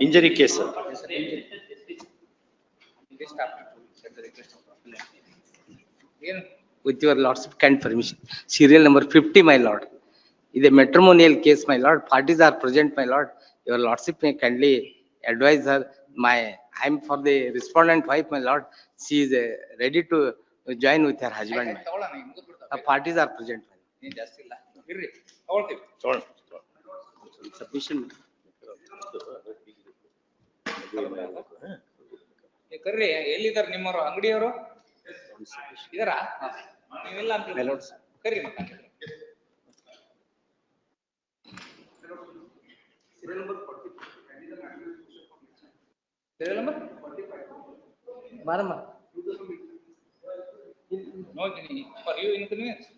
injury case with your lordship's kind permission. Serial number 50 my lord. Is a matrimonial case my lord. Parties are present my lord. Your lordship may kindly advise her. My i'm for the respondent wife my lord. She is uh, ready to join with her husband my the parties are present my lord. submission. ಏ, ಕರ್ರಿ ಎಲ್ಲಿದಾರ ನಿಮ್ಮವ್ರು? ಅಂಗಡಿಯವರು? ಇದಾರ? ನೀವಿಲ್ಲ. ಕರ್ರಿ ಮತ್ತೆ serial ಬಾರಮ್ಮ. ನೋ ನೋಡ್ತೀನಿ ಫಾರ್ ಯು ಇನ್ಕನ್ವೀನಿಯನ್ಸ್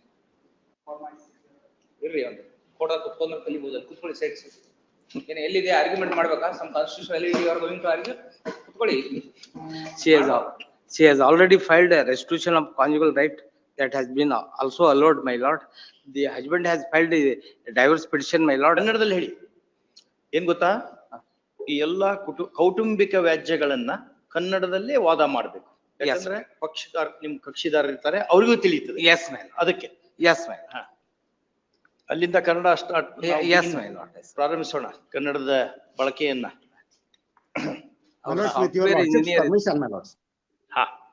ಇರ್ರಿ ಒಂದು. ಕೊಡ ಕುತ್ಕೊಂಡ್ರೆ ಕಲಿಬಹುದು ಕುತ್ಕೊಳ್ಳಿ ಸೈಡ್. ಏನ್ ಎಲ್ಲಿದೆ ಆರ್ಗ್ಯುಮೆಂಟ್ ಮಾಡ್ಬೇಕಾ ಸಮ್ ಕಾನ್ಸ್ಟಿಟ್ಯೂಷನ್ ಅಲ್ಲಿ you are going to argue ಕುತ್ಕೊಳ್ಳಿ she has, al- she has already filed a restitution of conjugal right that has been also allowed, my lord. The husband has filed a divorce petition, my lord. ಕನ್ನಡದಲ್ಲಿ ಹೇಳಿ ಏನ್ ಗೊತ್ತಾ ಈ ಎಲ್ಲಾ ಕುಟು ಕೌಟುಂಬಿಕ ವ್ಯಾಜ್ಯಗಳನ್ನ ಕನ್ನಡದಲ್ಲೇ ವಾದ ಮಾಡ್ಬೇಕು Yes. ಯಾಕಂದ್ರೆ ಪಕ್ಷದಾರ ನಿಮ್ ಕಕ್ಷಿದಾರ ಇರ್ತಾರೆ ಅವ್ರಿಗೂ ತಿಳಿಯುತ್ತದೆ Yes, ಮ್ಯಾನ್ lord. ಅದಕ್ಕೆ Yes, my lord. ಅಲ್ಲಿಂದ ಕನ್ನಡ ಸ್ಟಾರ್ಟ್ ಪ್ರಾರಂಭಿಸೋಣ. ಕನ್ನಡದ ಬಳಕೆಯನ್ನ. ಹಾ.